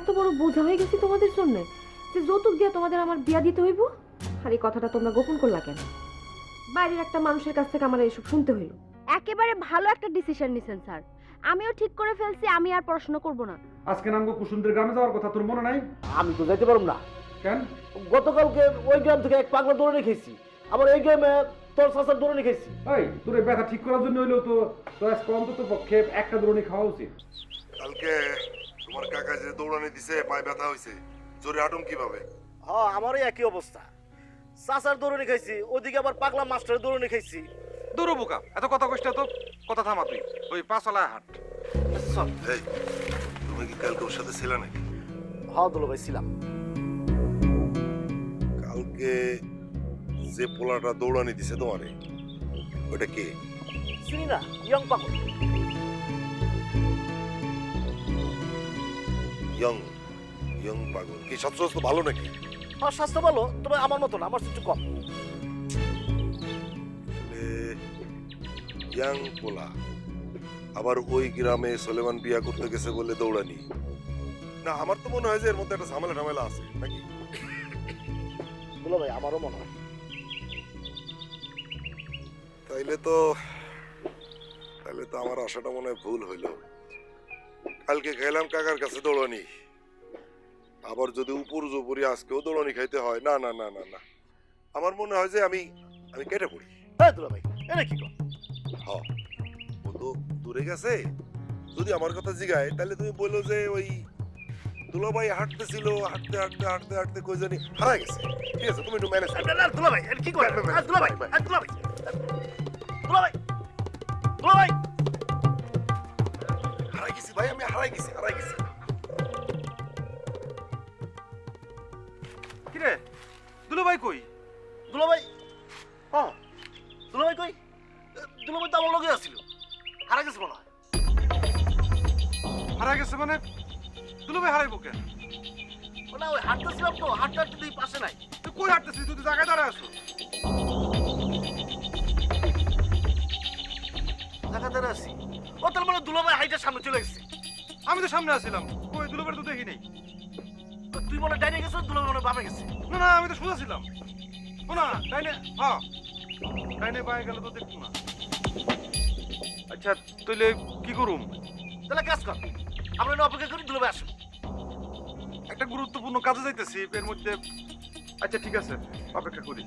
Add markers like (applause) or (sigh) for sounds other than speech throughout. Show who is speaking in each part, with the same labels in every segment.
Speaker 1: বোঝা হয়ে গেছি তোমাদের জন্য যে যৌতুক দিয়ে তোমাদের আমার বিয়া দিতে হইব? আর এই কথাটা তোমরা গোপন করলা কেন? বাইরের একটা মানুষের কাছ থেকে আমার এইসব শুনতে হইল।
Speaker 2: একেবারে ভালো একটা ডিসিশন নিছেন স্যার। আমিও ঠিক করে ফেলছি আমি আর পড়াশোনা করব না।
Speaker 3: আজকে নামগো কুসুমদের গ্রামে যাওয়ার কথা তোর মনে নাই?
Speaker 4: আমি তো যাইতে পারব না।
Speaker 3: কেন?
Speaker 4: গতকালকে ওই গ্রাম থেকে এক পাগলা দৌড়ে রেখেছি আবার এই গ্রামে তোর চাচার দৌড়ে রেখেছি
Speaker 3: এই তোর ব্যথা ঠিক করার জন্য হইলেও তো তোর আজকে অন্তত পক্ষে একটা দৌড়নি খাওয়া উচিত।
Speaker 5: কালকে তোমার কাকা যে দৌড়ানি দিছে পায়ে ব্যথা হয়েছে জোরে হাঁটুম কীভাবে?
Speaker 4: হ্যাঁ আমারও একই অবস্থা। চাচার দৌড়ে রেখেছি ওদিকে আবার পাগলা মাস্টারের দৌড়ে রেখেছি
Speaker 6: দৌড়ো বোকা এত কথা না তো কথা থামা তুই ওই পাঁচলায় হাট।
Speaker 4: চল।
Speaker 5: এই তুমি কি কালকে ওর সাথে ছিলে নাকি?
Speaker 4: হ্যাঁ দুলো ভাই ছিলাম।
Speaker 5: কালকে যে পোলাটা দৌড়ানি দিছে তোমারে ওটা কে?
Speaker 4: চিনি না ইয়ং পাগল।
Speaker 5: ইয়ং ইয়ং পাগল। কি স্বাস্থ্য ভালো নাকি?
Speaker 4: হ্যাঁ স্বাস্থ্য ভালো তবে আমার মতো না আমার একটু কম।
Speaker 5: ইয়াং পোলা আবার ওই গ্রামে সোলেমান বিয়া করতে গেছে বলে দৌড়ানি। না আমার তো মনে হয় যে এর মধ্যে একটা ঝামেলা ঝামেলা আছে নাকি?
Speaker 4: দুলো ভাই আমারও মনে হয়।
Speaker 5: তাইলে তো তাইলে তো আমার আশাটা মনে হয় ভুল হইল। কালকে গেলাম কাকার কাছে দৌড়ানি আবার যদি উপর জোপরি আজকেও দৌড়ানি খাইতে হয় না না না না না। আমার মনে হয় যে আমি আমি কেটে পড়ি।
Speaker 4: হ্যাঁ দুলো ভাই এটা কি
Speaker 5: হ ও তো দূরে গেছে? যদি আমার কথা জিগায় তাহলে তুমি বলল যে ওই দুলাভাই হাঁটতেছিল হাঁটতে হাঁটতে হাঁটতে হাঁটতে কই জানি হারা গেছে। ঠিক আছে তুমি একটু ম্যানেজ
Speaker 4: না, না, দুলো ভাই এটা কি করে দুলো ভাই আরে, দুলো
Speaker 5: হারাই গেছি হারাই গেছি
Speaker 6: কিরে দুলো ভাই কই?
Speaker 4: দুলো ভাই হ্যাঁ ভাই কই? দুলো ভাই তো আমার লগে আসছিল হারা গেছে মনে হয়।
Speaker 6: হারা গেছে মানে? দুলো ভাই হারাইবো কেন?
Speaker 4: না ওই হাঁটতেছিলাম তো হাঁটতে হাঁটতে দেখি পাশে নাই।
Speaker 6: তুই কই হাঁটতেছিস? তুই তো জায়গায় দাঁড়ায় আছো।
Speaker 4: দেখা দাঁড়া আছি। ও তার মানে দুলো ভাই হাইটার সামনে চলে গেছে।
Speaker 6: আমি তো সামনে আসছিলাম কই দুলো ভাই তো দেখি নেই।
Speaker 4: তুই মনে হয় ডাইনে গেছো দুলো ভাই মনে বামে গেছে?
Speaker 6: না না আমি তো সোজা ছিলাম। শোনা ডাইনে হ্যাঁ। ডাইনে বায়ে গেলে তো দেখব না। আচ্ছা তাইলে কি করুম?
Speaker 4: তাহলে কাজ কর। আমরা অপেক্ষা করি দুলো ভাই আসুন
Speaker 6: একটা গুরুত্বপূর্ণ কাজে যাইতেছি এর মধ্যে আচ্ছা ঠিক আছে অপেক্ষা করি।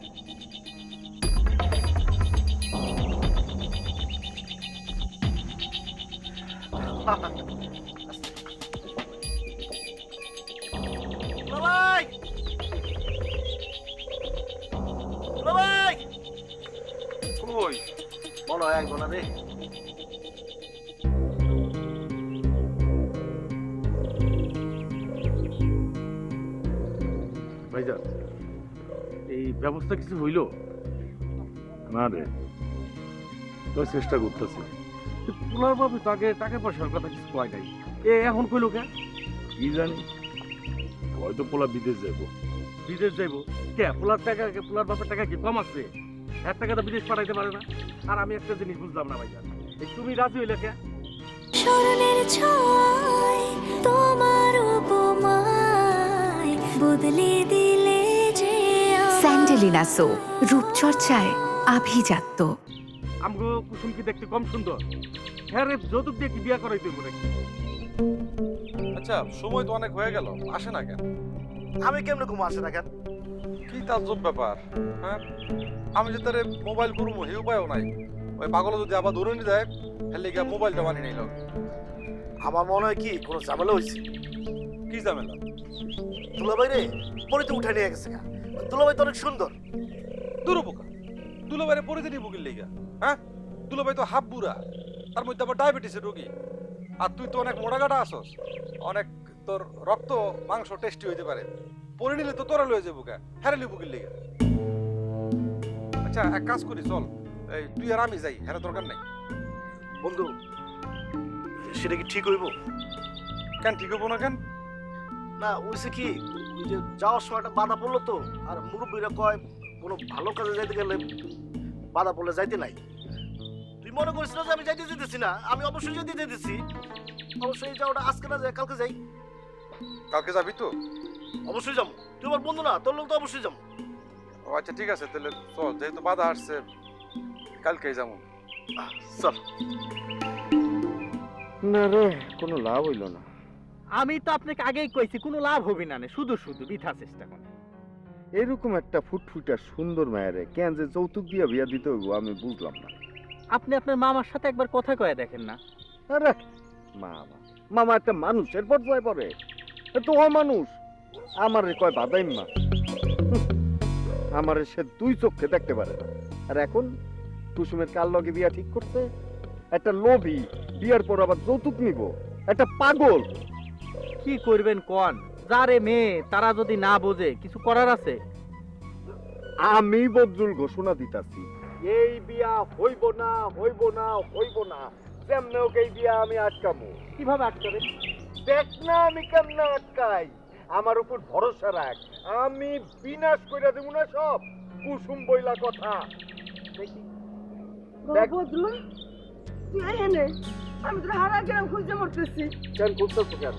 Speaker 4: দুলো হয় আসব না রে।
Speaker 7: ভাইজান এই ব্যবস্থা কিছু হইল? না রে তো চেষ্টা করতেছি। পোলার বাবু তাকে টাকা পয়সার কথা কিছু কয় নাই। এ এখন কইল কে? কি জানি হয়তো পোলা বিদেশ যাইব। বিদেশ যাইব? কে? পোলার টাকা পোলার বাপের টাকা কি কম আছে? এক টাকা তো বিদেশ পাঠাইতে পারে না। আর আমি একটা জিনিস বুঝলাম না ভাইজান। এই তুমি রাজি হইলে কে?
Speaker 8: স্মরণের ছয় তোমার উপমায় বদলে দিলে যে
Speaker 9: স্যান্ডেলিনা সো রূপচর্চায় আভিজাত্য।
Speaker 7: আমগো কুসুম কি দেখতে কম সুন্দর? হ্যাঁ রে যৌতুক দিয়ে কি বিয়া করাইতে নাকি?
Speaker 6: আচ্ছা সময় তো অনেক হয়ে গেল। আসে না কেন?
Speaker 4: আমি কেমনে ঘুম আসে না কেন?
Speaker 6: তাজ্জব ব্যাপার হ্যাঁ? আমি যে তারে মোবাইল করব হে উপায়ও নাই। ওই পাগল যদি আবার ধরে নিয়ে যায় হেলে গিয়া মোবাইলটা বানিয়ে নিল
Speaker 4: আমার মনে হয় কি কোনো ঝামেলা হয়েছে
Speaker 6: কি ঝামেলা?
Speaker 4: দুলাভাই রে পরিতে উঠে নিয়ে গেছে দুলাভাই তো অনেক সুন্দর।
Speaker 6: দুরুপোকা। দুলোবাইরে পরিচিতি বুকির লিগা হ্যাঁ? দুলোবাই তো হাফ বুড়া তার মধ্যে আবার ডায়াবেটিসের রোগী। আর তুই তো অনেক মোটাগাটা আসস অনেক তোর রক্ত মাংস টেস্টি হইতে পারে। পরে নিলে তো তোরা লয়ে যাব কা? হেরালি বুকির লিগা। আচ্ছা এক কাজ করি চল। এই তুই আর আমি যাই হ্যাঁ দরকার নেই।
Speaker 4: বন্ধু সেটা কি ঠিক হইব?
Speaker 6: কেন ঠিক হব না কেন?
Speaker 4: না ওইসে কি ওই যে যাওয়ার সময় একটা বাধা পড়ল তো আর মুরব্বীরা কয় কোনো ভালো কাজে যাইতে গেলে বাধা পড়লে যাইতে নাই। তুই মনে করিস না যে আমি যাইতে যেতেছি না? আমি অবশ্যই যেতে যেতেছি অবশ্যই যাওয়াটা আজকে না যায় কালকে যাই।
Speaker 6: কালকে যাবি তো?
Speaker 4: অবশ্যই যাব। তুই আমার বন্ধু না তোর লোক তো অবশ্যই যাব।
Speaker 6: ও আচ্ছা ঠিক আছে তাহলে চল যেহেতু বাধা আসছে কালকেই যাব।
Speaker 4: চল।
Speaker 10: না রে কোনো লাভ হইল না।
Speaker 11: আমি তো আপনাকে আগেই কইছি কোনো লাভ হবে না নে, শুধু শুধু বৃথা চেষ্টা করে।
Speaker 10: এরকম একটা ফুটফুটা সুন্দর মায়েরে কেন যে যৌতুক দিয়া বিয়া দিতে হইব আমি বুঝলাম না।
Speaker 11: আপনি আপনার মামার সাথে একবার কথা কয়ে দেখেন না।
Speaker 10: আরে মামা মামা একটা মানুষের পর্যায়ে পড়ে। এ তো মানুষ আমার কয় বাদাই মা। আমার সে দুই চোখে দেখতে পারে না। আর এখন কুসুমের কাল লগে বিয়া ঠিক করছে? একটা লোভী বিয়ার পর আবার যৌতুক নিব। একটা পাগল।
Speaker 11: কি করবেন কোন? যারে মেয়ে তারা যদি না বোঝে কিছু করার আছে?
Speaker 10: আমি বদরুল ঘোষণা দিতাছি এই বিয়া হইব না হইব না হইব না। কেমনে ওকে এই বিয়া আমি আটকামু।
Speaker 11: কীভাবে আটকাবেন?
Speaker 10: দেখ না আমি কেমনে আটকাই। আমার উপর ভরসা রাখ। আমি বিনাশ কইরা দেবো না সব। কুসুম বইলা কথা।
Speaker 12: বদলুন তুই এনে। আমি তোর হারা গেলাম খুঁজতে মরতেছি।
Speaker 10: কেন করতেছো কেন?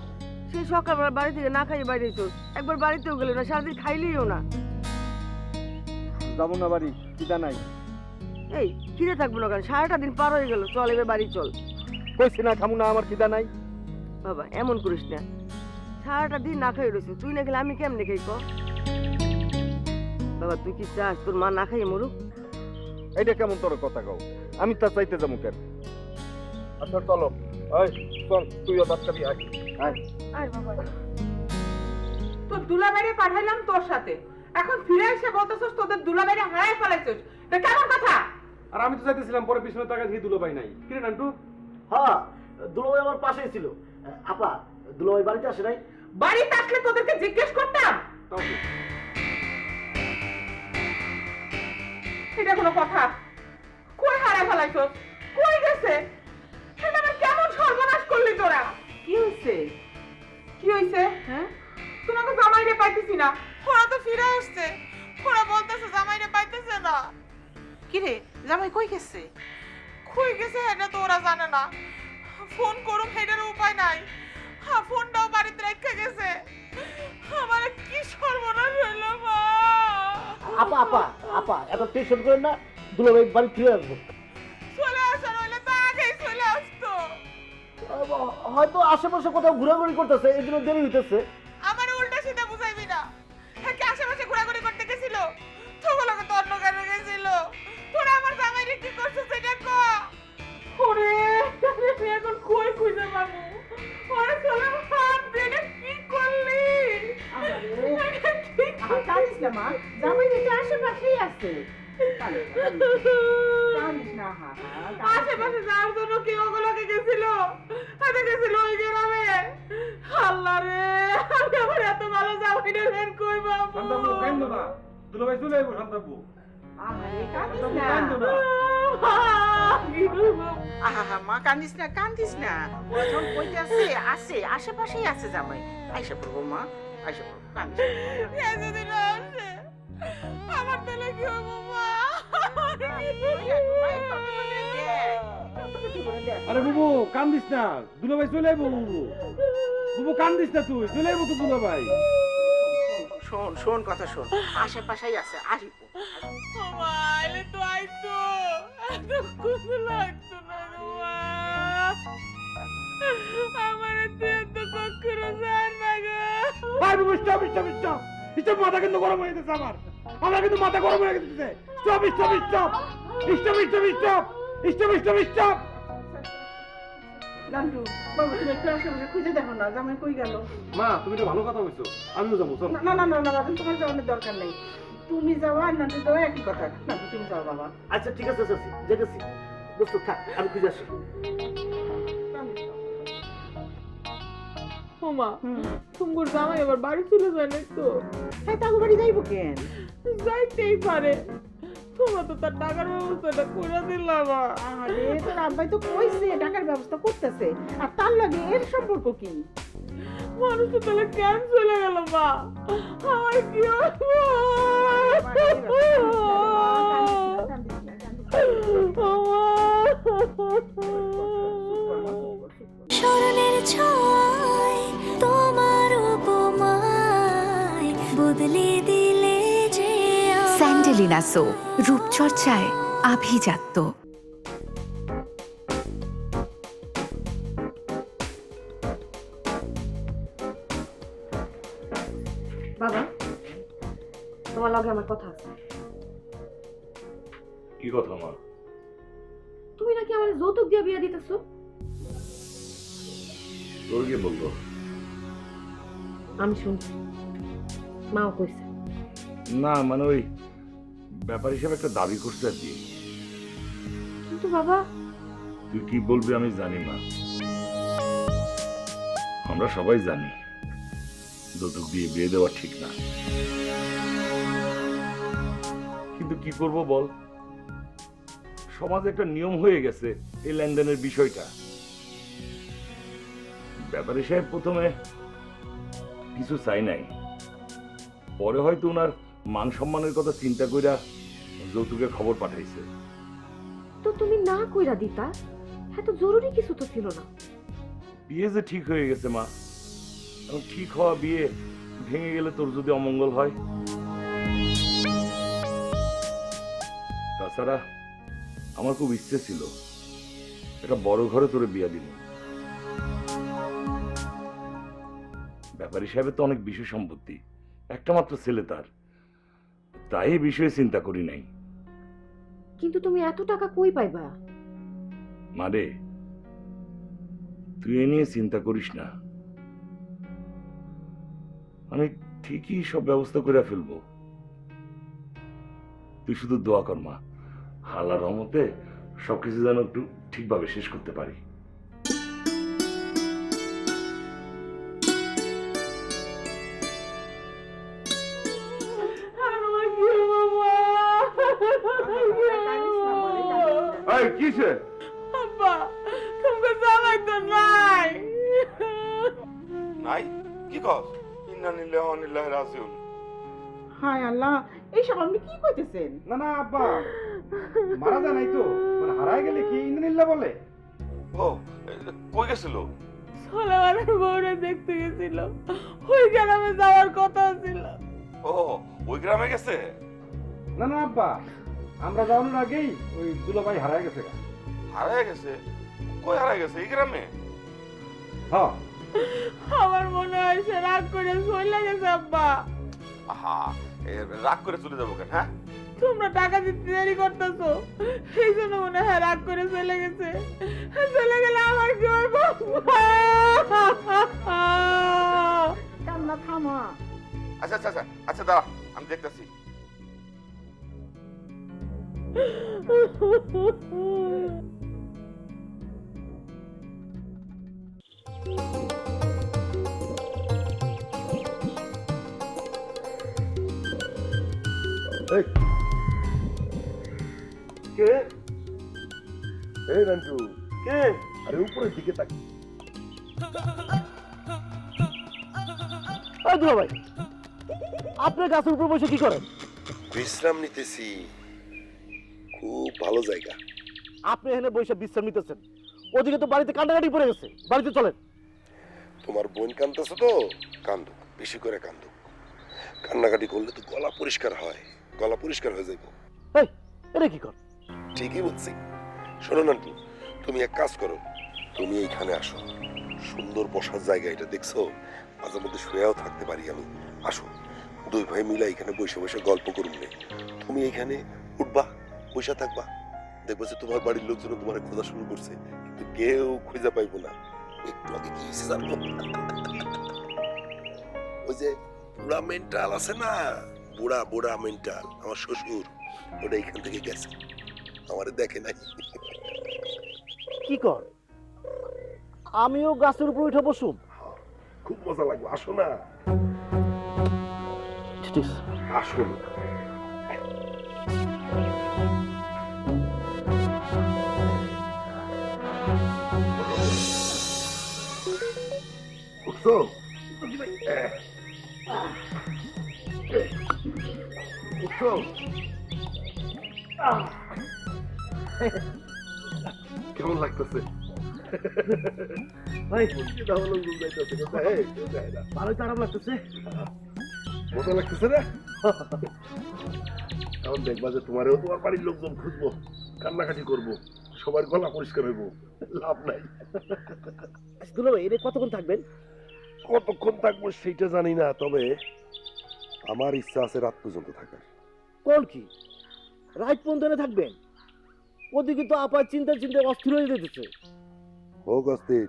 Speaker 12: সেই সকালবেলা বাড়ি থেকে না খাইয়ে বাইরে চল একবার বাড়িতেও গেল না সারাদিন খাইলেও না।
Speaker 10: যাব না বাড়ি চিতা নাই।
Speaker 12: এই কিনে থাকব না কেন? সারাটা দিন পার হয়ে গেল। চল এবার বাড়ি চল।
Speaker 10: কইছি না খামু না আমার খিদা নাই।
Speaker 12: বাবা এমন করিস না। সারাটা দিন না খাই রয়েছে তুই না খেলে আমি কেমনে খাই ক বাবা তুই কি চাস? তোর মা না খাইয়ে মরুক?
Speaker 10: এইটা কেমন তোর কথা কও? আমি তা চাইতে যাব কেন? আচ্ছা চলো। এই চল তুইও আয়। আয়।
Speaker 12: আয় বাবা।
Speaker 13: দুলাবাড়ি পাঠাইলাম তোর সাথে। এখন ফিরে এসে বলতেছস তোদের দুলাবাড়ি হারাই ফেলাইছস। এটা কেমন কথা?
Speaker 3: আর আমি তো চাইতেছিলাম পরে পিছনে টাকা দিয়ে দুলো পাই নাই। কিরে নান্টু?
Speaker 4: হ্যাঁ দুলোভাই আমার পাশেই ছিল। আপা দুলোভাই বাড়িতে আসে নাই।
Speaker 13: বাড়িতে আসলে তোদেরকে জিজ্ঞেস করতাম। এটা কোনো কথা। কই হারাই ফেলাইছস কই গেছে? আমার কেমন সর্বনাশ করলি তোরা? কি হইছে? কি হইছে? হ্যাঁ? তোমাকে জামাইরে পাইতেছি না। ওরা তো ফিরে আসছে। ওরা বলতেছে জামাইরে পাইতেছে না। কিরে জামাই কই গেছে? কই গেছে এটা তো ওরা জানে না। ফোন করুম হেডার উপায় নাই। হ্যাঁ ফোনটাও বাড়িতে রেখে গেছে। আমার কি সর্বনাশ হইল মা।
Speaker 4: আপা আপা আপা এত টেনশন করেন না দুলোভাই বাড়ি ফিরে আসব।
Speaker 13: চলে আসার হইলে তো আগেই চলে আসতো।
Speaker 4: হয়তো আশেপাশে কোথাও ঘোরাঘুরি করতেছে এই জন্য দেরি হইতেছে।
Speaker 13: আমার উল্টা সিধা বুঝাইবি না। হ্যাঁ কি আশেপাশে ঘোরাঘুরি করতে গেছিল? তোগুলোকে তো অন্য কারণে গেছিল। তোরা আমার জামাইরে কি করছিস সেটা ক। ওরে এখন আছে। আশেপাশে যাওয়ার জন্য কি ওগুলোকে গেছিল? হাতে গেছিল ওই গ্রামে। আল্লাহ রে আমি আমার এত ভালো জামাই রে কই বাবু
Speaker 3: শান্তাবু কাইন্দ না দুলো ভাই চলে আইবো শান্তাবু।
Speaker 13: আহা মা কান্দিস না কান্দিস না। ওরা যখন কইতে আছে আছে আশেপাশেই আছে জামাই। আইসা পড়ব মা। আইসা পড়ব কান্দিস না।
Speaker 3: আরে বুবু কান্দিস না। দুলো ভাই চলে আইবো বুবু। বুবু কান্দিস না তুই। চলে আইবো তো দুলো ভাই
Speaker 13: শোন শোন কথা শোন। আশেপাশেই আছে আসিব। মাইলে তো আইতো। এত খুশি লাগতো না আমার তুই এত কখনো জান না গো।
Speaker 3: ভাই বুবু স্টপ স্টপ স্টপ স্টপ মাথা কিন্তু গরম হয়ে গেছে আমার। আমার কিন্তু মাথা গরম হয়ে গেছে। Stop stop stop stop stop stop stop stop stop
Speaker 13: Nantu বাবু তুমি একটু আশেপাশে খুঁজে দেখো না জামাই কই গেল?
Speaker 3: মা তুমি তো ভালো কথা বলছো। আমিও যাব চল।
Speaker 13: না না না না বাবা তোমার যাওয়ার দরকার নেই। তুমি যাওয়া আর নান্টু যাওয়া একই কথা। নান্টু তুমি যাও বাবা।
Speaker 4: আচ্ছা ঠিক আছে যেতেছি। থাক আমি খুঁজে আসি
Speaker 13: ওমা তুমগুর জামাই আবার বাড়ি চলে যায় না তো? হ্যাঁ তাকে বাড়ি যাইবো কেন? যাইতেই পারে। তোমরা তো তার টাকার ব্যবস্থাটা করে দিলাম আরে তোর আব্বাই তো কইছে টাকার ব্যবস্থা করতেছে। আর তার লাগে এর সম্পর্ক কি? মানুষ তো তাহলে কেন চলে গেল মা? আমার কি
Speaker 9: সো রূপচর্চায় আভিজাত্য।
Speaker 12: বাবা তোমার লগে আমার কথা আছে।
Speaker 7: কি কথা মা?
Speaker 12: তুমি নাকি আমার যৌতুক দিয়ে বিয়া দিতেছো?
Speaker 7: তোর কে বলল
Speaker 12: আমি শুনছি। মাও কইছে।
Speaker 7: না মানে ওই ব্যাপার হিসেবে একটা দাবি করছে আর কি।
Speaker 12: কিন্তু বাবা।
Speaker 7: তুই কি বলবি আমি জানি না। আমরা সবাই জানি যৌতুক দিয়ে বিয়ে দেওয়া ঠিক না। কিন্তু কি করব বল? সমাজে একটা নিয়ম হয়ে গেছে এই লেনদেনের বিষয়টা। ব্যাপারী সাহেব প্রথমে কিছু চাই নাই। পরে হয়তো ওনার মান সম্মানের কথা চিন্তা কইরা যৌতুকের খবর পাঠাইছে।
Speaker 12: তো তুমি না কইরা দিতা হ্যাঁ তো জরুরি কিছু তো ছিল না।
Speaker 7: বিয়ে যে ঠিক হয়ে গেছে মা। এখন ঠিক হওয়া বিয়ে? ভেঙে গেলে তোর যদি অমঙ্গল হয়। তাছাড়া আমার খুব ইচ্ছে ছিল একটা বড় ঘরে তোরে বিয়া দিন ব্যাপারী সাহেবের তো অনেক বিশেষ সম্পত্তি একটা মাত্র ছেলে তার। তাই এই বিষয়ে চিন্তা করি নাই।
Speaker 12: কিন্তু তুমি এত টাকা কই পাইবা?
Speaker 7: মারে তুই এ নিয়ে চিন্তা করিস না। আমি ঠিকই সব ব্যবস্থা করে ফেলব। তুই শুধু দোয়া কর মা। হাল্লা রহমতে সবকিছু যেন একটু ঠিকভাবে শেষ করতে পারি।
Speaker 6: কি কস? ইন্না নিল্লাহ নিল্লাহ রাজিউন।
Speaker 13: হায় আল্লাহ এইসব আপনি কি কইতেছেন?
Speaker 3: না না আব্বা মারা যায় নাই তো। মানে হারায় গেলে কি ইন্দ্রনীল্লা বলে?
Speaker 6: ও কই গেছিল?
Speaker 13: ছোলাবেলার বউরে দেখতে গেছিল। ওই গ্রামে যাওয়ার কথা ছিল।
Speaker 6: ও ওই গ্রামে গেছে?
Speaker 3: না না আব্বা আমরা যাওয়ানোর আগেই ওই দুলাভাই হারায় গেছে
Speaker 6: হারায় গেছে? কই হারায় গেছে? এই গ্রামে?
Speaker 3: হ্যাঁ।
Speaker 13: আমার মনে হয় সে রাগ করে চলে গেছে আব্বা।
Speaker 6: আহা এ, রাগ করে চলে যাব কেন হ্যাঁ?
Speaker 13: তোমরা টাকা দিতে দেরি করতেছো। সেই জন্য মনে হয় রাগ করে চলে গেছে। চলে গেলে আমার কি হইব? কান্না থামা।
Speaker 6: আচ্ছা আচ্ছা আচ্ছা আচ্ছা দাঁড়া আমি দেখতেছি। (laughs)
Speaker 14: কে? এই রান্টু কে? আরে উপরের দিকে তাক।
Speaker 4: ভাই আপনি গাছের উপর বসে কি করেন?
Speaker 14: বিশ্রাম নিতেছি। খুব ভালো জায়গা।
Speaker 4: আপনি এখানে বসে বিশ্রাম নিতেছেন। ওদিকে তো বাড়িতে কান্নাকাটি পড়ে গেছে। বাড়িতে চলেন।
Speaker 14: তোমার বোন কান্দতেছে তো? কান্দুক বেশি করে কান্দুক। কান্নাকাটি করলে তো গলা পরিষ্কার হয় গলা পরিষ্কার হয়ে যাইব।
Speaker 4: এটা কি কর?
Speaker 14: ঠিকই বলছি। শোনো নান্টু তুমি এক কাজ করো তুমি এইখানে আসো। সুন্দর বসার জায়গা এটা দেখছ? মাঝে মধ্যে শুয়েও থাকতে পারি আমি। আসো দুই ভাই মিলে এখানে বসে বসে গল্প করুন। তুমি এইখানে উঠবা বসে থাকবা। দেখব যে তোমার বাড়ির লোকজন তোমার খোঁজা শুরু করছে কিন্তু কেউ খুঁজে পাইবো না। একটু আগে কি হয়েছে জানো ওই যে বুড়া মেন্টাল আছে না? বুড়া বুড়া মেন্টাল আমার শ্বশুর ওটা এখান থেকে গেছে। আমারে দেখে নাই।
Speaker 4: কি কর? আমিও গাছের উপর উঠে বসুম।
Speaker 14: খুব মজা লাগবে আসো না। আসো না। উঠছো? উঠছো? কেমন লাগতেছে? ভাই
Speaker 4: ভালোই তো আরাম লাগতেছে।
Speaker 14: মজা লাগতেছে না? তখন দেখবা যে তোমারও তোমার বাড়ির লোকজন খুঁজবো কান্নাকাটি করব। সবার গলা পরিষ্কার হইব লাভ নাই।
Speaker 4: দুলা ভাই এটা কতক্ষণ থাকবেন?
Speaker 14: কতক্ষণ থাকব সেইটা জানি না তবে আমার ইচ্ছা আছে রাত পর্যন্ত থাকার।
Speaker 4: কোন কি? রাইট পর্যন্ত থাকবেন? ওদিকে তো আপার চিন্তা চিন্তা অস্থির হয়ে যেতেছে।
Speaker 14: হোক অস্থির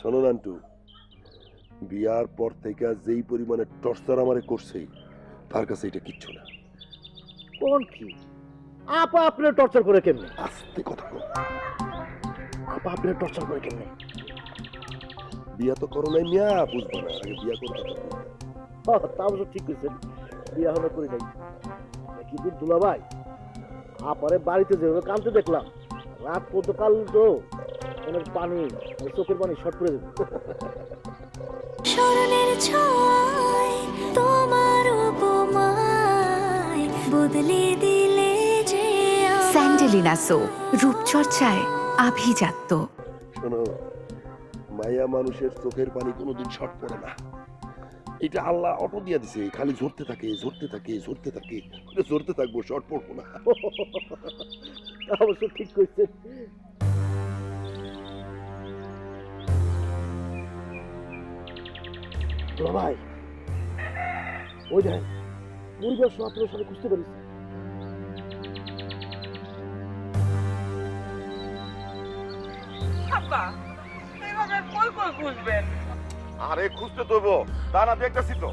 Speaker 14: শোনো নান্টু বিয়ার পর থেকে যেই পরিমাণে টর্চার আমারে করছে তার কাছে এটা কিচ্ছু না।
Speaker 4: কোন কি? আপা আপনার টর্চার করে কেমনে?
Speaker 14: আস্তে কথা
Speaker 4: আপা আপনার টর্চার করে কেমনে?
Speaker 14: বিয়া তো করো নাই মিয়া বুঝব না আগে বিয়া করতে হবে।
Speaker 4: তা অবশ্য ঠিক করেছেন বিয়া হলে করি নাই। কিন্তু দুলা ভাই আপারে বাড়িতে যেভাবে কানতে দেখলাম রাত পর্যন্ত কাল তো অনেক পানি চোখের পানি শর্ট করে দেবে
Speaker 1: স্মরণের ছয় তোমার উপমায় বদলে দিলে যে আমায়।
Speaker 9: স্যান্ডেলিনা সো রূপচর্চায় আভিজাত্য।
Speaker 14: শোনো, মায়া মানুষের চোখের পানি কোনোদিন শর্ট পড়ে না। এটা আল্লাহ অটো দিয়া দিছে, খালি ঝরতে থাকে ঝরতে থাকে ঝরতে থাকে। ঝরতে থাকব, শর্ট পড়ব না। (laughs)
Speaker 4: অবশ্য ঠিক করেছেন দুলা ভাই, ওই দেখ, পরিবার সহ আপনার সাথে খুঁজতে পারিস।
Speaker 13: আব্বা এইভাবে কই কই খুঁজবেন।
Speaker 15: আরে খুঁজতে দেবো তা না দেখতেছি তো।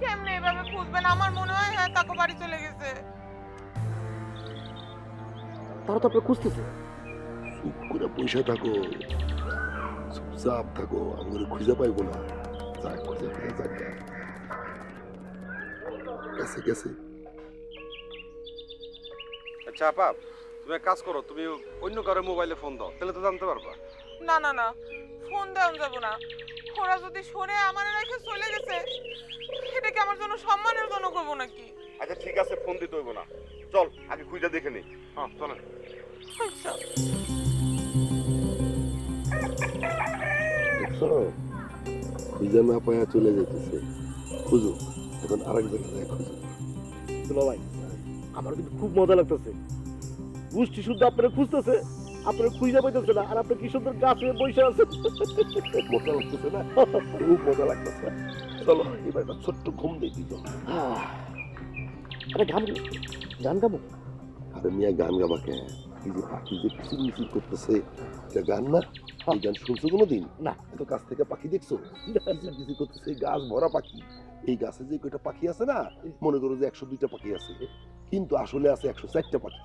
Speaker 13: কেমনে এভাবে খুঁজবেন? আমার মনে হয় হ্যাঁ তাকে বাড়ি চলে গেছে।
Speaker 4: তারা তো আপনার খুঁজতেছে।
Speaker 14: চুপ করে পয়সা থাকো। চুপচাপ থাকো। আমার খুঁজে পাইবো না। যাক খুঁজে খুঁজে যাক। গেছে গেছে।
Speaker 6: আচ্ছা আপা তুমি এক কাজ করো তুমি অন্য কারও মোবাইলে ফোন দাও তাহলে তো জানতে পারবা।
Speaker 13: না না না ফোন দেওয়া যাব না। ওরা যদি সরে আমার রেখে চলে গেছে এটা কি আমার জন্য সম্মানের জন্য করব নাকি?
Speaker 15: আচ্ছা ঠিক আছে ফোন দিতে হইব না। চল আগে খুঁজে দেখে নি
Speaker 6: হ্যাঁ চলেন।
Speaker 13: আচ্ছা।
Speaker 14: দেখছ? খুঁজে না পায়া চলে যেতেছে খুঁজো এখন আরেক জায়গায়
Speaker 4: ভাই আমার কিন্তু খুব মজা লাগতেছে। গোষ্ঠী শুদ্ধ আপনারা খুঁজতেছে আপনার খুঁজে পাইতেছে না আর আপনি কি সুন্দর গাছে বসে আছেন?
Speaker 14: মজা লাগতেছে না? খুব মজা লাগতেছে। চলো এবার একটা ছোট্ট ঘুম দিয়ে দিত
Speaker 4: আরে গান গান গাবো?
Speaker 14: আরে মিয়া গান গাবা কে? এই যে পাখি যে কিচির মিচির করতেছে এটা গান না? এই গান শুনছো কোনোদিন?
Speaker 4: না।
Speaker 14: এত কাছ থেকে পাখি দেখছ? কিচির কিচির করতেছে গাছ ভরা পাখি। এই গাছে যে কয়টা পাখি আছে না মনে করো যে একশো দুইটা পাখি আছে। কিন্তু আসলে আছে একশো চারটা পাখি।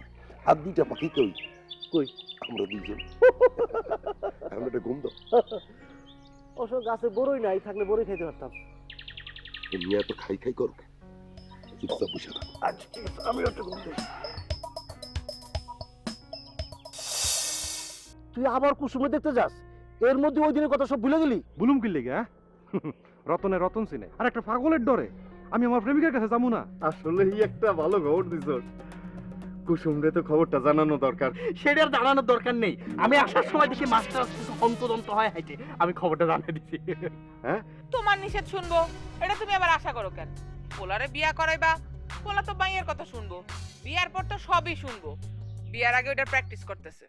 Speaker 14: আর দুইটা পাখি কই?
Speaker 4: কই?
Speaker 14: আমরা দুইজন। (laughs) এখন একটা ঘুম দাও।
Speaker 4: অবশ্য গাছে বড়ই নাই থাকলে বড়ই খাইতে পারতাম।
Speaker 14: এই মিয়া তো খাই খাই করবে চুপচাপ বসে থাকো
Speaker 4: আচ্ছা ঠিক আছে আমি একটা ঘুম দিই। তুই আবার কুসুমে দেখতে যাস? এর মধ্যে ওই দিনের কথা সব ভুলে গেলি?
Speaker 6: বুলুম কি লেগে হ্যাঁ? (laughs) রতনে রতন চিনে আর একটা পাগলের ডরে। আমি আমার প্রেমিকার কাছে যাব না।
Speaker 10: আসলেই একটা ভালো খবর দিছ কুসুমরে তো খবরটা জানানো দরকার।
Speaker 4: সেটার জানানোর দরকার নেই। আমি আসার সময় দেখি মাস্টার অন্তদন্ত হয় হাইটে। আমি খবরটা জানিয়ে দিচ্ছি
Speaker 13: তোমার নিষেধ শুনব? এটা তুমি আবার আশা করো কেন? পোলারে বিয়া করাইবা পোলা তো মাইয়ের কথা শুনব। বিয়ার পর তো সবই শুনব। বিয়ার আগে ওটা প্র্যাকটিস করতেছে।